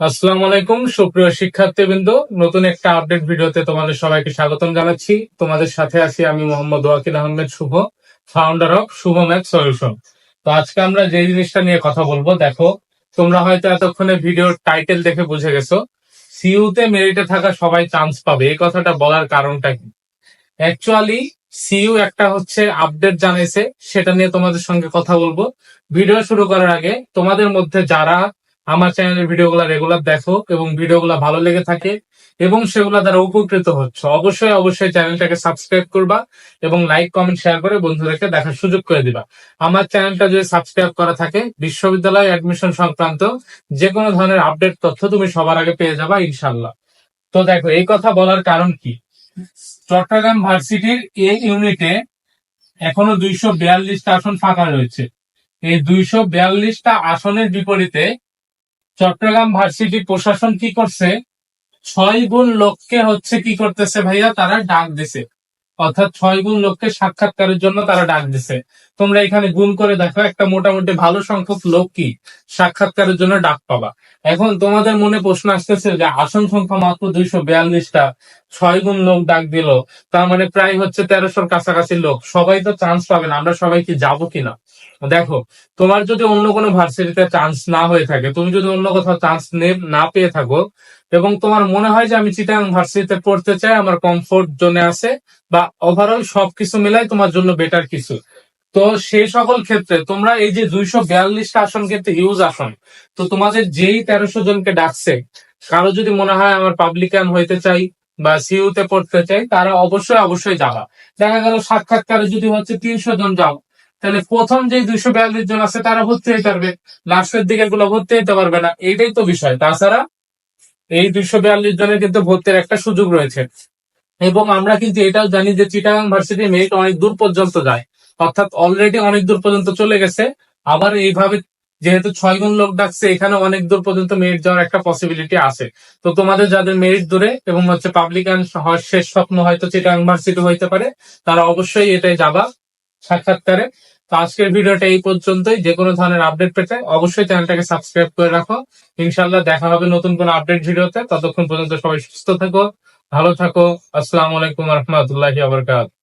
আসসালামু আলাইকুম, সুপ্রিয় শিক্ষার্থীবৃন্দ। নতুন একটা আপডেট ভিডিওতে তোমাদের সবাইকে স্বাগতম জানাচ্ছি। তোমাদের সাথে আছি আমি Mohammad Wakil Ahmed, Shubho founder of Shubho math solution তো আজকে আমরা যে জিনিসটা নিয়ে কথা বলব, দেখো, তোমরা হয়তো এতক্ষণে ভিডিওর টাইটেল দেখে বুঝে গেছো। সিইউতে মেরিটে থাকা সবাই চান্স পাবে, এই কথাটা বলার কারণটা কি? অ্যাকচুয়ালি সিইউ একটা হচ্ছে আপডেট জানাইছে, সেটা নিয়ে তোমাদের সঙ্গে কথা বলব। ভিডিও শুরু করার আগে তোমাদের মধ্যে যারা আমার চ্যানেলের ভিডিওগুলো রেগুলার দেখো এবং ভিডিওগুলো ভালো লেগে থাকে এবং সেগুলো দ্বারা উপকৃত হচ্ছে। অবশ্যই অবশ্যই চ্যানেলটাকে সাবস্ক্রাইব করবা এবং লাইক কমেন্ট শেয়ার করে বন্ধুদেরকে দেখার সুযোগ করে দিবা। আমার চ্যানেলটা যদি সাবস্ক্রাইব করা থাকে, বিশ্ববিদ্যালয় অ্যাডমিশন সংক্রান্ত যে কোনো ধরনের আপডেট তথ্য তুমি সবার আগে পেয়ে যাবা ইনশাল্লাহ তো দেখো, এই কথা বলার কারণ কি? চট্টগ্রাম ভার্সিটির এই ইউনিটে এখনও দুইশো বিয়াল্লিশটা আসন ফাঁকা রয়েছে। এই দুইশো বিয়াল্লিশটা আসনের বিপরীতে চট্টগ্রাম ভার্সিটি প্রশাসন কি করছে? ছয় গুণ লোককে হচ্ছে কি করতেছে ভাইয়া? তারা ডাক দিছে। অর্থাৎ ছয় গুণ লোককে সাক্ষাৎকারের জন্য তারা ডাক দিছে। তোমরা এখানে গুণ করে দেখো, একটা মোটামুটি ভালো সংখ্যক লোক কি? সাক্ষাৎকারের জন্য ডাক পাবা। এখন তোমাদের মনে প্রশ্ন আসতেছে যে আসন সংখ্যা মাত্র দুইশো বিয়াল্লিশটা, ছয় গুণ লোক ডাক দিল, তার মানে প্রায় হচ্ছে তেরোশোর কাছাকাছি লোক। সবাই তো চান্স পাবে না, আমরা সবাই কি যাব কিনা? দেখো, তোমার যদি অন্য কোনো ভার্সিটিতে চান্স না হয়ে থাকে, তুমি যদি অন্য কোথাও চান্স না পেয়ে থাকো, এবং তোমার মনে হয় যে আমি চিটাং ভার্সিটিতে পড়তে চাই, আমার কমফোর্ট জোনে আছে, বা ওভারঅল সবকিছু মিলাই তোমার জন্য বেটার কিছু। তো সেই সকল ক্ষেত্রে তোমরা এই যে দুইশো বিয়াল্লিশটা আসন কিন্তু হিউজ আসন। তো তোমাদের যেই তেরোশো জনকে ডাকছে, কারও যদি মনে হয় আমার পাবলিকান হইতে চাই বা সিইউতে পড়তে চাই, তারা অবশ্যই অবশ্যই যাবা। দেখা গেল সাক্ষাৎকারে যদি হচ্ছে তিনশো জন যাও, তাহলে প্রথম যে দুইশো বিয়াল্লিশ জন আছে, তারা ভর্তি হতে পারবে। লাস্টের দিকে গুলো ভর্তি হইতে পারবে না। এইটাই তো বিষয়। তাছাড়া এই দুইশো বিয়াল্লিশ জনের কিন্তু ভর্তির একটা সুযোগ রয়েছে। এবং আমরা কিন্তু এটাও জানি যে চিটাগাং ভার্সিটি মেরিট অনেক দূর পর্যন্ত যায়। অর্থাৎ অলরেডি অনেক দূর পর্যন্ত চলে গেছে। আবার এইভাবে যেহেতু ছয় গুণ লোক ডাকছে, এখানে অনেক দূর পর্যন্ত মেরিট যাওয়ার একটা পসিবিলিটি আছে। তো তোমাদের যাদের মেরিট দূরে এবং হচ্ছে পাবলিকান শেষ স্বপ্ন হয়তো চিটাগাং ভার্সিটি হইতে পারে, তারা অবশ্যই এটাই যাবা সাক্ষাৎকারে। তো আজকের ভিডিওটা এই পর্যন্তই। যে কোনো ধরনের আপডেট পেতে অবশ্যই চ্যানেলটাকে সাবস্ক্রাইব করে রাখো। ইনশাল্লাহ দেখা হবে নতুন কোনো আপডেট ভিডিওতে। ততক্ষণ পর্যন্ত সবাই সুস্থ থাকো, ভালো থাকো। আসসালামু আলাইকুম রহমতুল্লাহি আবরকাত